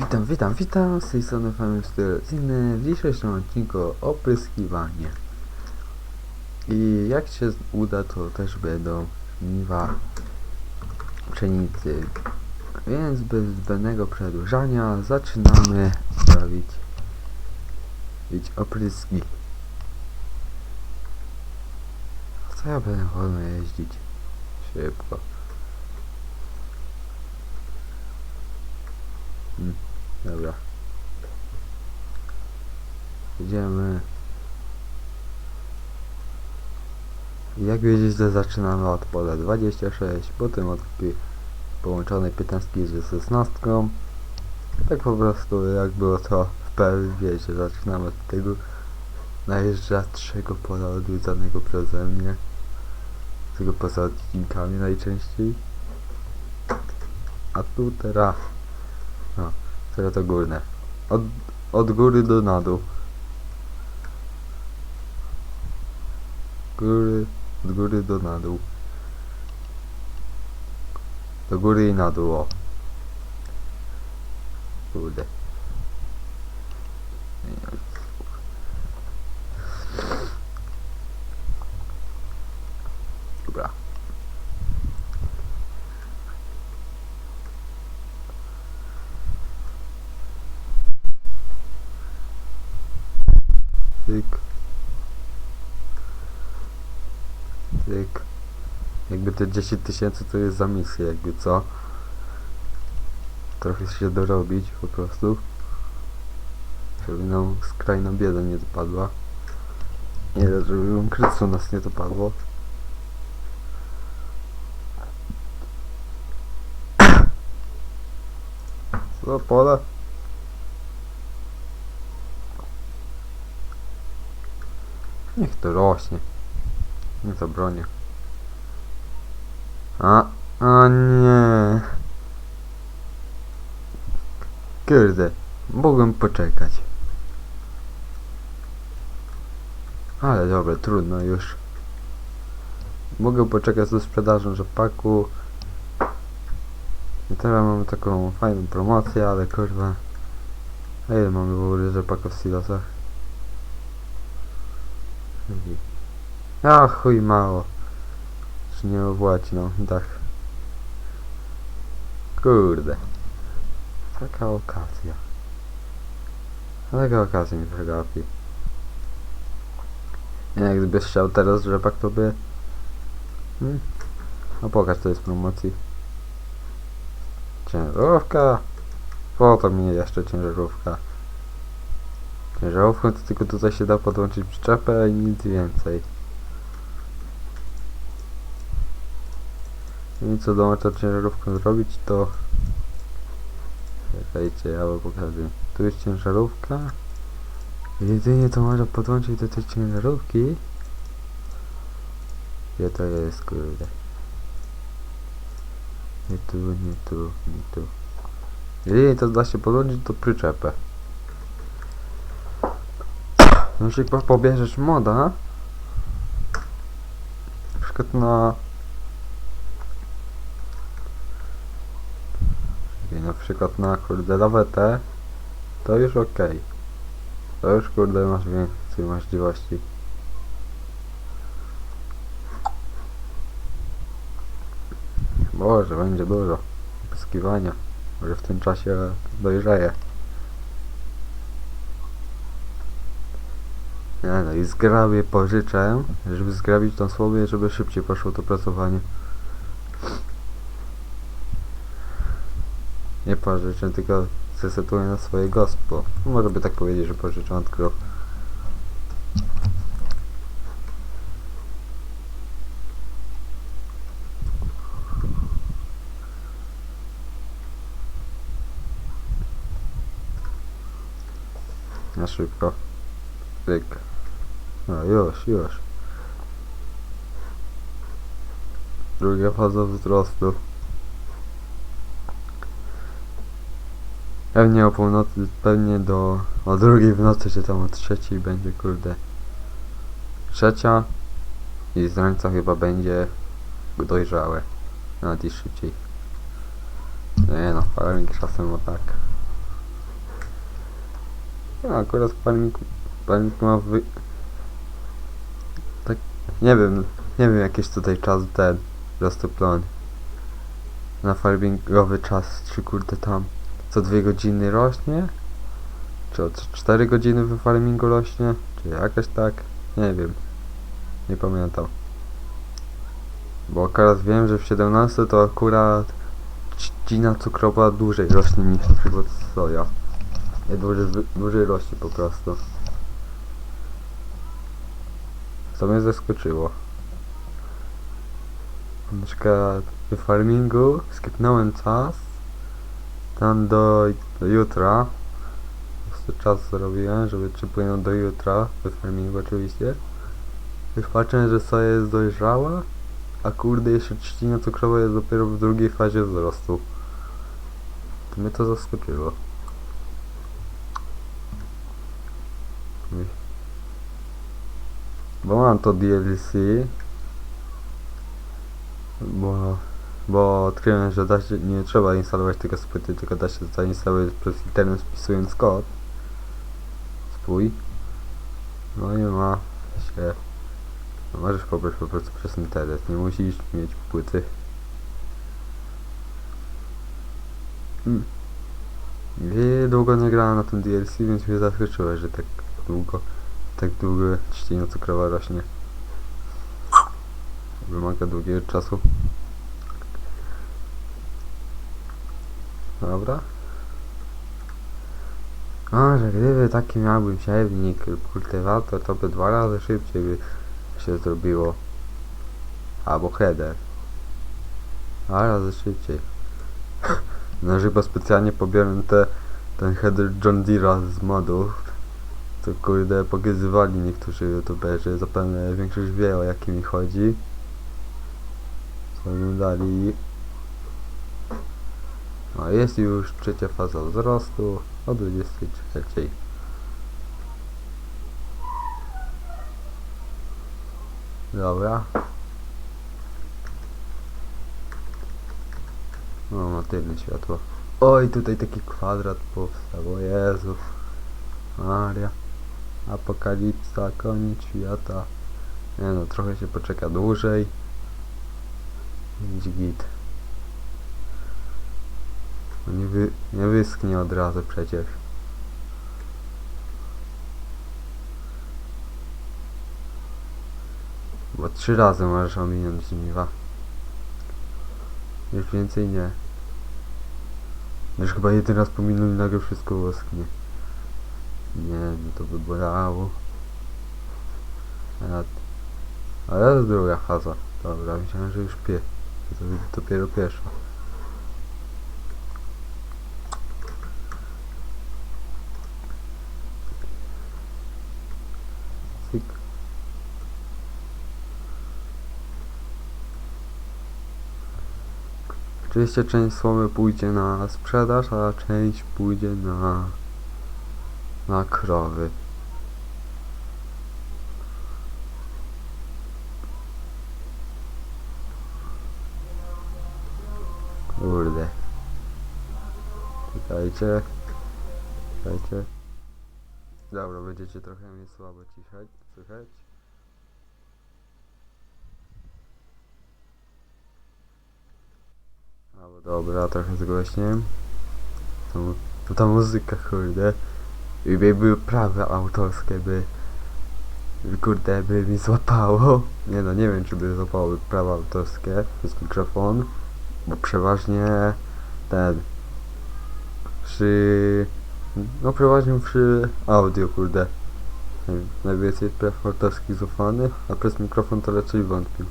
Witam, witam, witam, z tej strony Family Stylizacyjny w dzisiejszym odcinku opryskiwanie. I jak się uda, to też będą żniwa pszenicy. Więc bez zbędnego przedłużania zaczynamy robić, robić opryski. Co ja będę wolno jeździć? Szybko. Dobra. Idziemy. Jak wiedzieć, że zaczynamy od pola 26, potem od połączonej 15 z 16. Tak po prostu jak było to w PLW, że zaczynamy od tego najrzadszego pola odwiedzanego przeze mnie. Tego poza odcinkami najczęściej. A tu teraz no, teraz to górne. Od, od góry do na dół. Góry, od góry do na dół. Do góry i na dół, o. Kurde. Dobra. Tyk. Tyk. Jakby te 10 tysięcy to jest za misję, jakby co? Trochę się dorobić po prostu. Żeby nam skrajna bieda nie dopadła. Nie, żeby ukrycu nas nie dopadło. Co, pole? Niech to rośnie. Nie to bronię. A, a nie. Kurde, mogłem poczekać. Ale dobra, trudno już. Mogę poczekać ze sprzedażą rzepaku. I teraz mamy taką fajną promocję, ale kurwa. A ile mamy w ogóle rzepaku w silosach? A chuj mało. Czy nie opłaci, no, tak. Kurde. Taka okazja. Taka okazja mi przegapi. Jak gdybyś chciał teraz rzepak, to by... Hmm? No pokaż, to jest promocji. Ciężarówka. Po to mi jeszcze ciężarówka. Ciężarówką to tylko tutaj się da podłączyć przyczepę i nic więcej. I co dołącza ciężarówką zrobić to... Czekajcie, ja wam pokażę. Tu jest ciężarówka. Jedynie co można podłączyć do tej ciężarówki... Gdzie to jest, kurde? Nie tu, nie tu, nie tu. Jedynie to da się podłączyć do przyczepę. Na przykład pobierzesz moda na przykład na na przykład na kurde lawetę to już ok to już kurde masz więcej możliwości. Boże, będzie dużo. Pyskiwania może w tym czasie dojrzeje Nie no i zgrabię pożyczę, żeby zgrabić tą słowie, żeby szybciej poszło to pracowanie. Nie pożyczę, tylko zesetuję na swoje gospo. Może by tak powiedzieć, że pożyczę od. Na szybko. Tyk. No już, już. Druga faza wzrostu. Pewnie o północy, pewnie do... o drugiej w nocy, czy tam o trzeciej będzie, kurde. Trzecia. I z rańca chyba będzie dojrzałe. Nawet i szybciej. Nie no, farming czasem o tak. No, akurat farming, farming ma wy... Nie wiem, nie wiem jakiś tutaj czas ten roztoplony. Na farmingowy czas, czy kurde tam co dwie godziny rośnie? Czy o 4 godziny w farmingu rośnie? Czy jakoś tak? Nie wiem. Nie pamiętam. Bo akurat wiem, że w 17 to akurat trzcina cukrowa dłużej rośnie niż na przykład soja. Nie dłużej, dłużej rośnie po prostu. Co mnie zaskoczyło. Na przykład w farmingu skipnąłem czas tam do, do jutra. Czas zrobiłem, żeby czy płynął do jutra w farmingu oczywiście. Już patrzę, że soja jest dojrzała, a kurde jeszcze trzcina cukrowa jest dopiero w drugiej fazie wzrostu. To mnie to zaskoczyło. Bo mam to DLC. Bo, bo odkryłem, że da się, nie trzeba instalować tego z płyty, tylko da się zainstalować przez internet wpisując kod swój. No i ma się no możesz pobrać po prostu przez internet, nie musisz mieć płyty. Hmm. Długo nie grałem na tym DLC, więc mnie zaskoczyło, że tak długo, tak długo trzcina cukrowa rośnie. Wymaga długiego czasu. Dobra. A, że gdyby taki miałbym siewnik lub kultywator, to by dwa razy szybciej by się zrobiło. Albo header. A razy szybciej. No chyba specjalnie pobiorę te, ten header John Deere'a z modów. To kurde pokazywali niektórzy youtuberzy, zapewne większość wie o jakim mi chodzi. Co oglądali. No jest już trzecia faza wzrostu o 23. Dobra. O, ma tylne światło. Oj, tutaj taki kwadrat powstał, o Jezu. Maria. Apokalipsa, koniec świata. Nie no, trochę się poczeka dłużej. Idź git. No nie, wy, nie wyschnie od razu przecież. Bo trzy razy możesz ominąć żniwa. Już więcej nie. Już chyba jeden raz pominął i nagle wszystko wosknie. Nie, no to by bolało. Ale, ale to jest druga faza. Dobra, myślałem, że już pie. To dopiero pierwsza. Oczywiście część słomy pójdzie na sprzedaż, a część pójdzie na na krowy. Kurde. Czekajcie. Czekajcie. Dobra, będziecie trochę mnie słabo ciszać, słychać. Albo dobra, trochę zgłośniłem. To, to ta muzyka, kurde. By były prawa autorskie, by... Kurde, by mi złapało. Nie no, nie wiem, czy by złapało prawa autorskie przez mikrofon. Bo przeważnie ten... Przy... No przeważnie przy audio, kurde. Naj- Najwięcej praw autorskich złapanych, a przez mikrofon to raczej wątpił.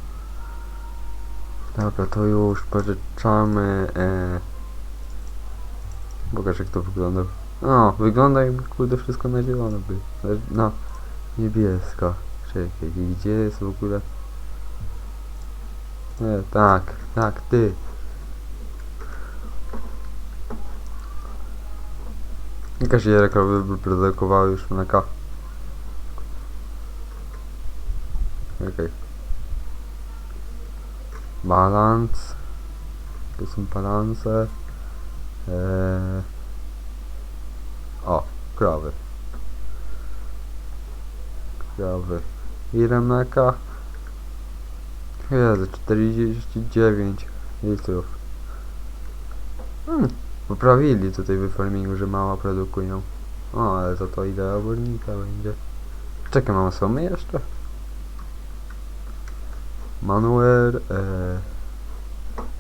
Dobra, to już pożyczamy. E... Pokaż jak to wygląda. O, wygląda jakby kurde wszystko na zielono by. Na niebiesko. Czekaj, gdzie jest w ogóle? Nie, tak, tak, ty. Jakaś jerka by produkowała już mleka. Okej. Balans. Tu są balanse. Eee... O, krowy. Krowy. Ile mleka? Jezu, 49 litrów. Hmm, poprawili tutaj w farmingu, że mała produkują. O, ale to to idea obornika będzie. Czekaj, mam słomy jeszcze? Manuel, e,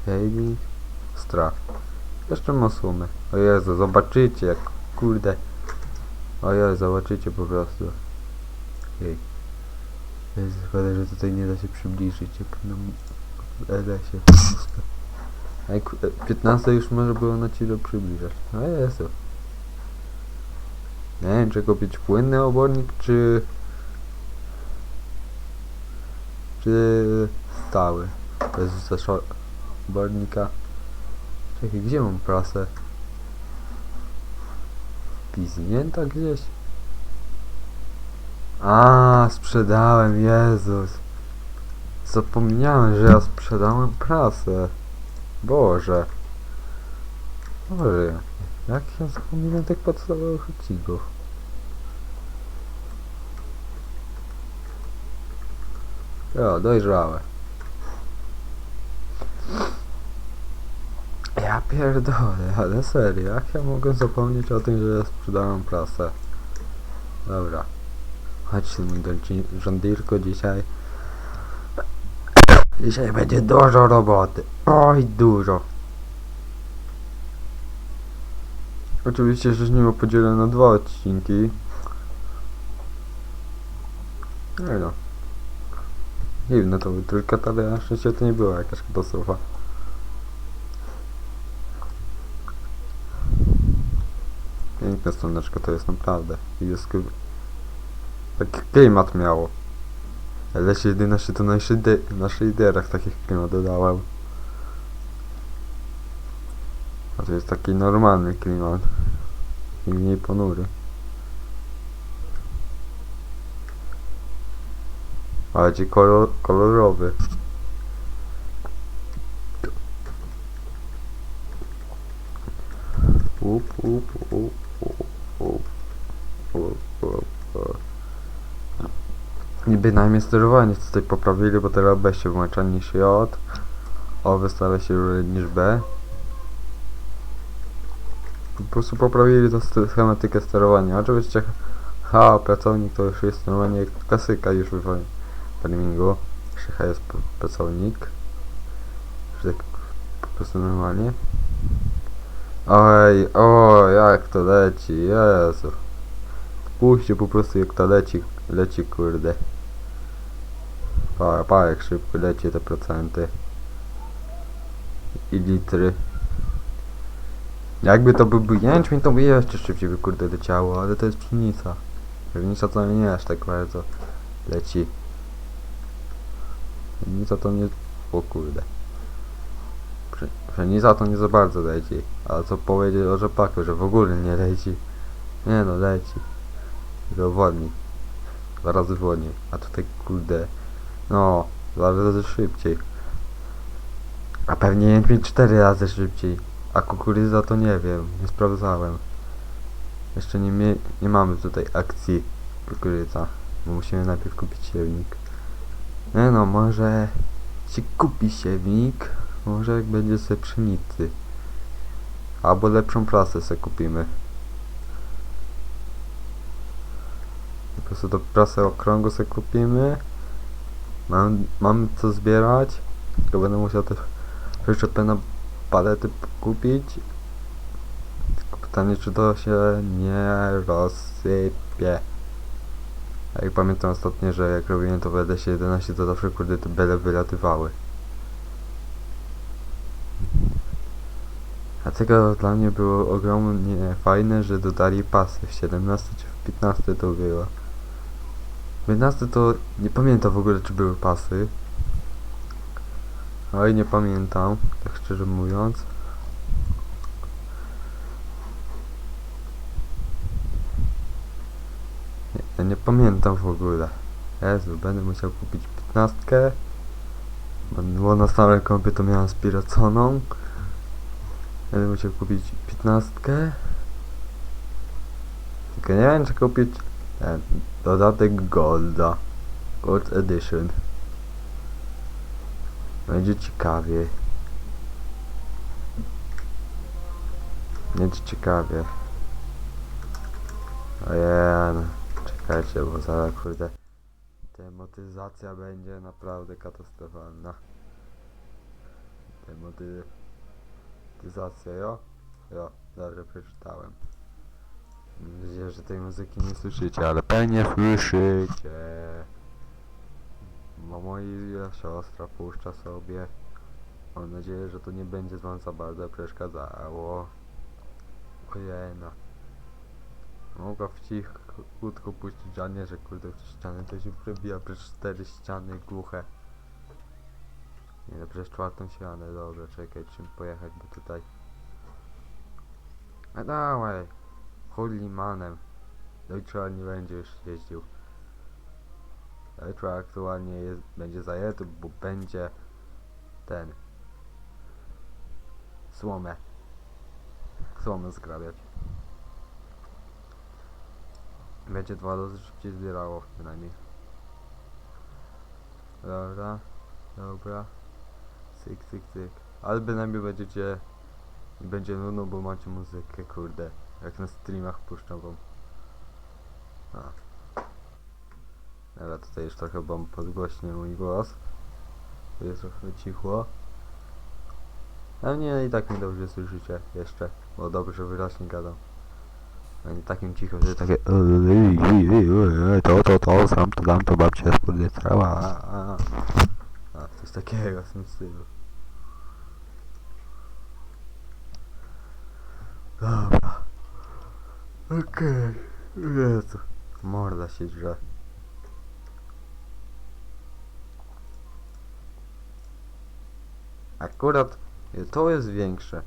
Heiding, Strach. Jeszcze ma słomy. O Jezu, zobaczycie jak kurde. O Jezu, zobaczycie po prostu. Jej. Szkoda, że tutaj nie da się przybliżyć, jak na LS-ie. A jak e, 15 już może było na chwilę przybliżać. O Jezu. Nie wiem, czy kupić płynny obornik, czy... Czy stały. Bez obornika. Czekaj, gdzie mam prasę? Piznięta gdzieś? A, sprzedałem, Jezus. Zapomniałem, że ja sprzedałem prasę. Boże. Boże. Jak ja zapominam tych podstawowych odcinków? Jo, dojrzałe. Ja pierdolę, ale serio, jak ja mogę zapomnieć o tym, że sprzedałem prasę? Dobra. Chodź mój rządirko dzisiaj. Dzisiaj będzie dużo roboty. Oj, dużo. Oczywiście, nie podzielę na dwa odcinki. No no. Dziwne to był tylko na szczęście to nie była jakaś katastrofa. Piękne słoneczko to jest naprawdę. Jest taki klimat miało. Ale się 11 to na szyde- na shaderach takich klimat dodałem. A to jest taki normalny klimat. I mniej ponury. Ale ci kolor, kolorowy. Up, up, up, up, up, up. Niby najmniej sterowanie tutaj poprawili, bo teraz B się włącza niż J. O wystawia się niż B. Po prostu poprawili tą schematykę sterowania. Oczywiście H, pracownik to już jest normalnie klasyka już w farmingu. Jeszcze H jest pracownik. Że tak po prostu normalnie. Oj, o, jak to leci, Jezu. Spójrzcie po prostu jak to leci, leci kurde. Pa, pa jak szybko leci te procenty. I litry. Jakby to byłby jęczmień, to by jeszcze szybciej by kurde leciało, ale to jest pszenica. Pszenica to nie aż tak bardzo leci. Pszenica to nie... o kurde. Pszenica to nie za bardzo leci. A co powiedzieć o rzepaku, że w ogóle nie leci. Nie no, leci. Tylko wolniej. Dwa razy wolniej. A tutaj kurde... No, dwa razy szybciej. A pewnie jęczmień cztery razy szybciej. A kukurydza to nie wiem, nie sprawdzałem. Jeszcze nie, mie- nie mamy tutaj akcji kukurydza, bo musimy najpierw kupić siewnik. Nie no, może się kupi siewnik, może jak będzie sobie pszenicy. Albo lepszą prasę sobie kupimy. Po prostu to prasę okrągłą sobie kupimy. Mam, mamy co zbierać, tylko będę musiał też przyczepę na palety kupić. Tylko pytanie, czy to się nie rozsypie. Jak pamiętam ostatnio, że jak robiłem to w LS11, to zawsze kurde te bele wylatywały. A tego dla mnie było ogromnie fajne, że dodali pasy w 17 czy w 15 to było. W 15 to nie pamiętam w ogóle czy były pasy. Oj, nie pamiętam, tak szczerze mówiąc. Nie, ja nie pamiętam w ogóle. Jezu, będę musiał kupić 15. Bo na stałe kompie to miałem spiraconą. Będę musiał kupić 15. Tylko nie wiem czy kupić dodatek Golda. Gold Edition. Będzie ciekawie. Będzie ciekawie. Ojej, czekajcie, bo zaraz kurde demotyzacja będzie naprawdę katastrofalna. Demotyzacja, jo? Jo, dobrze przeczytałem. Mam nadzieję, że tej muzyki nie słyszycie, ale pewnie słyszycie. Bo moja siostra puszcza sobie. Mam nadzieję, że to nie będzie wam za bardzo przeszkadzało. Ojej, no. Mogła w cichutku puścić, a że kurde w ściany to się przebija przez cztery ściany głuche. Nie, no przez czwartą ścianę, dobra, czekaj, czym pojechać, bo tutaj... A dawaj! Hullimanem. Jutro nie będzie już jeździł. Jutro aktualnie jest, będzie zajęty, bo będzie ten... Słomę. Słomę zgrabiać. Będzie dwa razy szybciej zbierało przynajmniej. Dobra, dobra. Cyk, cyk, cyk. Ale bynajmniej będziecie... Będzie nudno, bo macie muzykę, kurde. Jak na streamach puszczą wam. A. Dobra, tutaj już trochę wam podgłośnię mój głos. Tu jest trochę cichło. Ale nie, i tak mnie dobrze słyszycie jeszcze, bo dobrze wyraźnie gadam. A nie takim cicho, że takie to, to, to, sam to dam, to babcia spódnie cała. A, a, a, coś takiego w tym stylu. Dobra. Okej. Jezu. Morda się drze. Akurat to jest większe.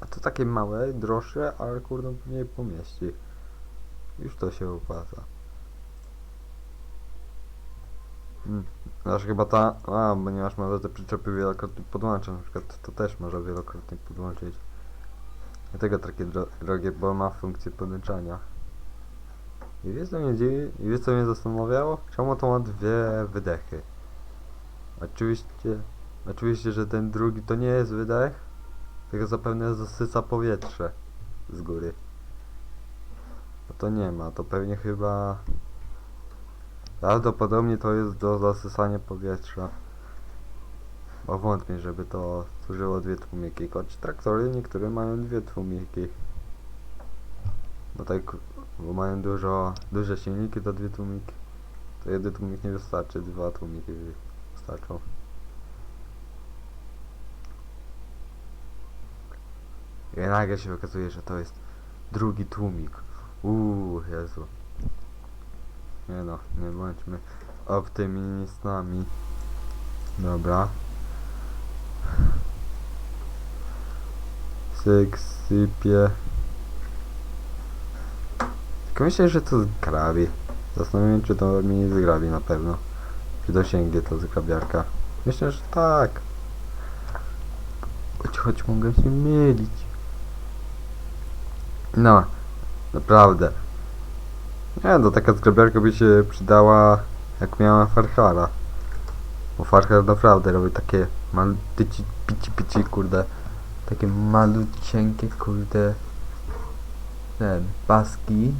A to takie małe, droższe, ale kurde nie pomieści. Już to się opłaca. Hmm. Aż chyba ta... A, bo nie może te przyczepy wielokrotnie podłączać, na przykład to też może wielokrotnie podłączyć. Dlatego takie dro drogie, bo ma funkcję podłączania. I wiesz co mnie dziwi? I wiesz co mnie zastanawiało? Czemu to ma dwie wydechy? Oczywiście... Oczywiście, że ten drugi to nie jest wydech, tylko zapewne zasysa powietrze z góry. No to nie ma, to pewnie chyba... Prawdopodobnie to jest do zasysania powietrza. Bo wątpię, żeby to służyło dwie tłumiki. Choć traktory niektóre mają dwie tłumiki. Bo tak, bo mają dużo, duże silniki to dwie tłumiki. To jeden tłumik nie wystarczy, dwa tłumiki wystarczą. I nagle się okazuje, że to jest drugi tłumik. Uuu, Jezu. Nie no, nie bądźmy optymistami. Dobra. Syk, sypie. Tylko myślę, że to zgrabi. Zastanawiam się, czy to mi nie zgrabi na pewno. Czy dosięgnie to zgrabiarka. Myślę, że tak. Choć, choć mogę się mylić. No, naprawdę. Nie no, taka zgrabiarka by się przydała jak miała Farhara. Bo Farhar naprawdę robi takie malutyci, pici, pici, kurde. Takie malucieńkie, kurde. Ten, paski.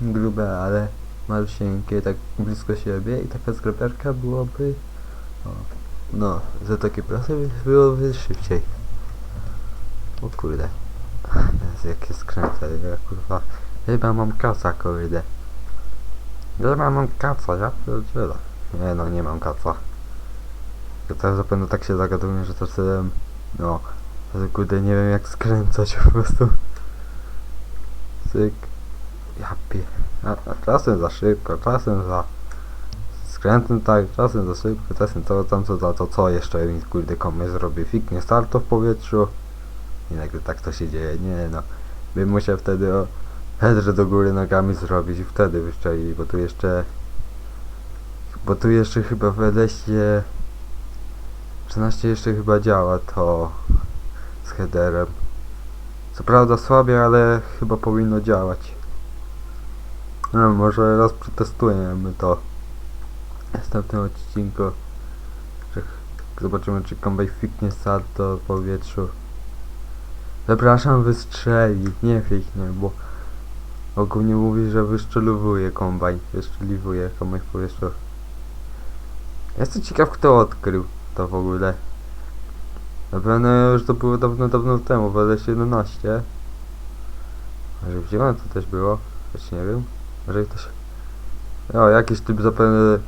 Grube, ale malusieńkie, tak blisko siebie. I taka zgrabiarka byłoby... O, no, za takie prasy byłoby szybciej. O kurde. Jakie skręcę, ja kurwa. Chyba mam kaca, kurde. Chyba mam kaca, ja pierdzielę. Nie no, nie mam kaca. Teraz zapewne tak się zagaduję, że to sobie... No. Kurde, nie wiem jak skręcać po prostu. Cyk. Ja pie... A, a czasem za szybko, czasem za... Skrętem tak, czasem za szybko, czasem to, tam co za to co jeszcze mi kurde komuś zrobi fiknie starto w powietrzu. I nagle tak to się dzieje, nie no. Bym musiał wtedy o hedrze do góry nogami zrobić i wtedy wyszczeli, bo tu jeszcze... Bo tu jeszcze chyba w 13 jeszcze chyba działa to z headerem. Co prawda słabie, ale chyba powinno działać. No, może raz przetestujemy to. w następnym odcinku. Zobaczymy, czy kombaj fiknie salto w powietrzu. Przepraszam, wystrzeli, nie fiknie, bo ogólnie mówi, że wyszczelowuje kombajn. Wyszczeliwuje kombajn w powietrzu. Jestem ciekaw, kto odkrył to w ogóle. Na pewno już to było dawno, dawno temu, w LS11. Może zielonym to też było, choć nie wiem. Może ktoś... O, jakiś typ zapewne...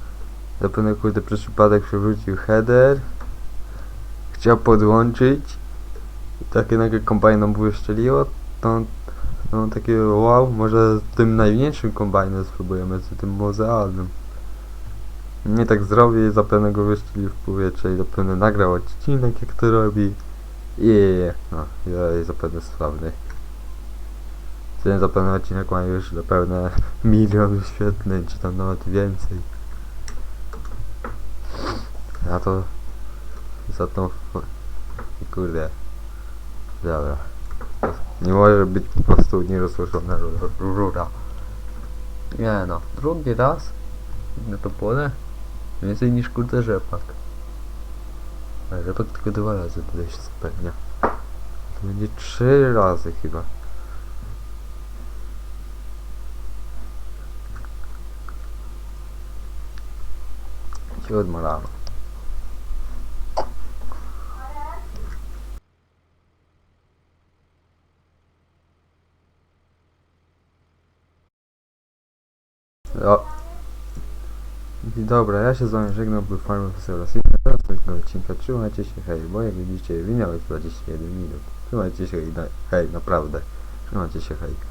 Zapewne kurde przez przypadek przewrócił header. Chciał podłączyć. I takie nagle kombajnom wyszczeliło. To on, takie wow, może z tym najmniejszym kombajnem spróbujemy, z tym muzealnym. Nie tak zrobię zapewne go wyszczeli w powietrze i zapewne nagrał odcinek jak to robi. I no, i zapewne sławny. Ten zapewne odcinek ma już zapewne milion wyświetleń, czy tam nawet więcej. Ja to za tą kurde. Dobra. Nie może być po prostu nierozłożona ru- rura. Nie no, drugi raz na to pole więcej niż kurde rzepak. Ale rzepak tylko dwa razy tutaj się spełnia. To będzie trzy razy chyba. Siódma rano. O. I Dobra, ja się z wami żegnam, był Farmer Profesor Do następnego odcinka, trzymajcie się, hej, bo jak widzicie, minęło już 21 minut. Trzymajcie się, hej, naprawdę. Trzymajcie się, hej.